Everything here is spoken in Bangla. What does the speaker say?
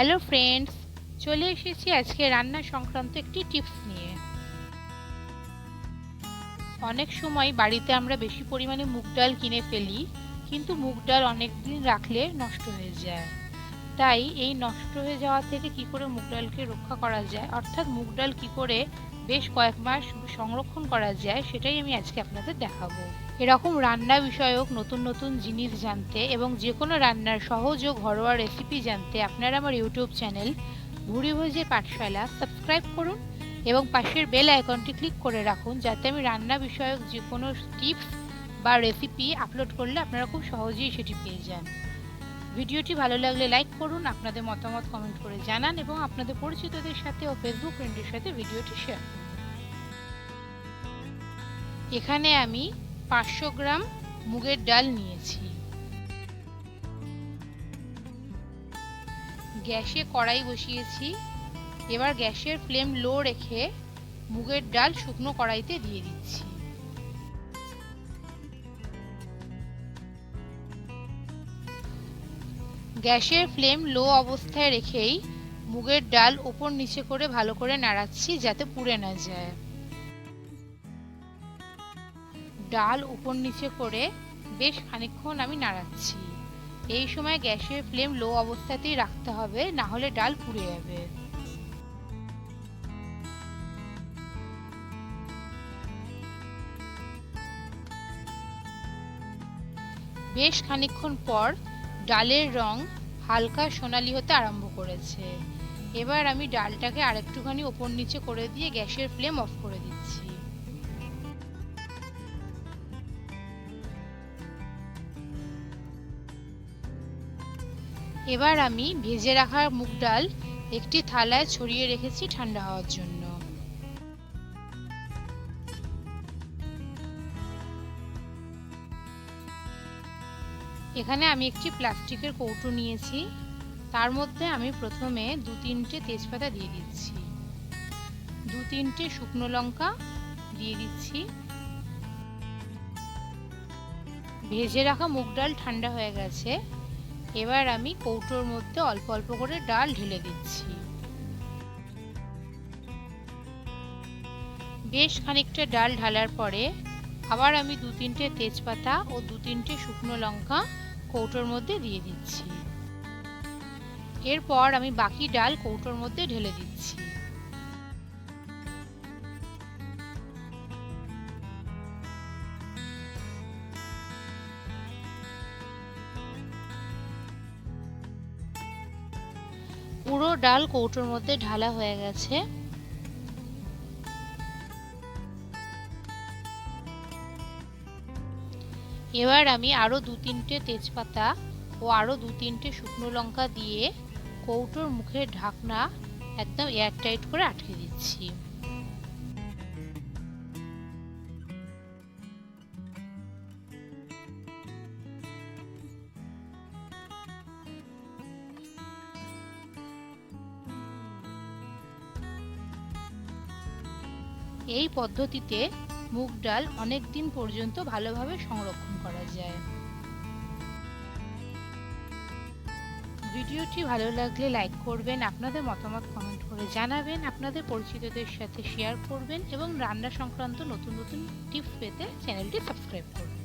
হ্যালো ফ্রেন্ডস চলে এসেছি আজকে রান্না সংক্রান্ত একটি টিপস নিয়ে। অনেক সময় বাড়িতে আমরা বেশি পরিমাণে মুগ ডাল কিনে ফেলি, কিন্তু মুগ ডাল অনেক দিন রাখলে নষ্ট হয়ে যায়। তাই এই নষ্ট হয়ে যাওয়া থেকে কি করে মুগ ডালকে রক্ষা করা যায়? অর্থাৎ মুগ ডাল কি করে বেশ কয়েক মাস সংরক্ষণ করা যায়, সেটাই আমি আজকে আপনাদের দেখাবো। এরকম রান্না বিষয়ক নতুন নতুন জিনিস জানতে এবং যে কোনো রান্নার সহজ ও ঘরোয়া রেসিপি জানতে আপনারা আমার ইউটিউব চ্যানেল ভুড়ি ভোজের পাঠশালা সাবস্ক্রাইব করুন এবং পাশের বেল আইকনটি ক্লিক করে রাখুন, যাতে আমি রান্না বিষয়ক যে কোনো টিপস বা রেসিপি আপলোড করলে আপনারা খুব সহজেই সেটি পেয়ে যান। ভিডিওটি ভালো লাগলে লাইক করুন, আপনাদের মতামত কমেন্ট করে জানান এবং আপনাদের পরিচিতদের সাথে ও ফেসবুক ফ্রেন্ডের সাথে ভিডিওটি শেয়ার করুন। এখানে আমি পাঁচশো গ্রাম মুগের ডাল নিয়েছি। গ্যাসে কড়াই বসিয়েছি। এবার গ্যাসের ফ্লেম লো রেখে মুগের ডাল শুকনো কড়াইতে দিয়ে দিচ্ছি। গ্যাসের ফ্লেম লো অবস্থায় রেখেই মুগের ডাল ওপর নিচে করে ভালো করে নাড়াচ্ছি যাতে পুড়ে না যায়। ডাল উপর নিচে করে বেশ খানিকক্ষণ আমি নাড়াচ্ছি। এই সময় গ্যাসের ফ্লেম লো অবস্থাতেই রাখতে হবে, না হলে ডাল পুড়ে যাবে। বেশ খানিকক্ষণ পর ডালের রং হালকা সোনালি হতে আরম্ভ করেছে। এবার আমি ডালটাকে আরেকটুখানি ওপর নিচে করে দিয়ে গ্যাসের ফ্লেম অফ করে দিচ্ছি। এবার আমি ভেজে রাখা মুগ ডাল একটি থালায় ছড়িয়ে রেখেছি ঠান্ডা হওয়ার জন্য। এখানে আমি একটি প্লাস্টিকের কৌটো নিয়েছি। তার মধ্যে আমি প্রথমে দু তিনটে তেজপাতা দিয়ে দিচ্ছি। দু তিনটে শুকনো লঙ্কা দিয়ে দিচ্ছি। ভেজে রাখা মুগ ডাল ঠান্ডা হয়ে গেছে। এবার আমি কৌটোর মধ্যে অল্প অল্প করে ডাল ঢেলে দিচ্ছি। বেশ খানিকটা ডাল ঢালার পরে আবার আমি দু তিনটে তেজপাতা ও দু তিনটে শুকনো লঙ্কা কৌটোর মধ্যে দিয়ে দিচ্ছি। এরপর আমি বাকি ডাল কৌটোর মধ্যে ঢেলে দিচ্ছি। পুরো ডাল কৌটোর মধ্যে ঢালা হয়ে গেছে। এবার আমি আরও দু তিনটে তেজপাতা ও আরও দু তিনটে শুকনো লঙ্কা দিয়ে কৌটোর মুখের ঢাকনা একদম এয়ারটাইট করে আটকে দিচ্ছি। এই পদ্ধতিতে মুগ ডাল অনেক দিন পর্যন্ত ভালোভাবে সংরক্ষণ করা যায়। ভিডিওটি ভালো লাগলে লাইক করবেন, আপনাদের মতামত কমেন্ট করে জানাবেন, আপনাদের পরিচিতদের সাথে শেয়ার করবেন এবং রান্না সংক্রান্ত নতুন নতুন টিপস পেতে চ্যানেলটি সাবস্ক্রাইব করবেন।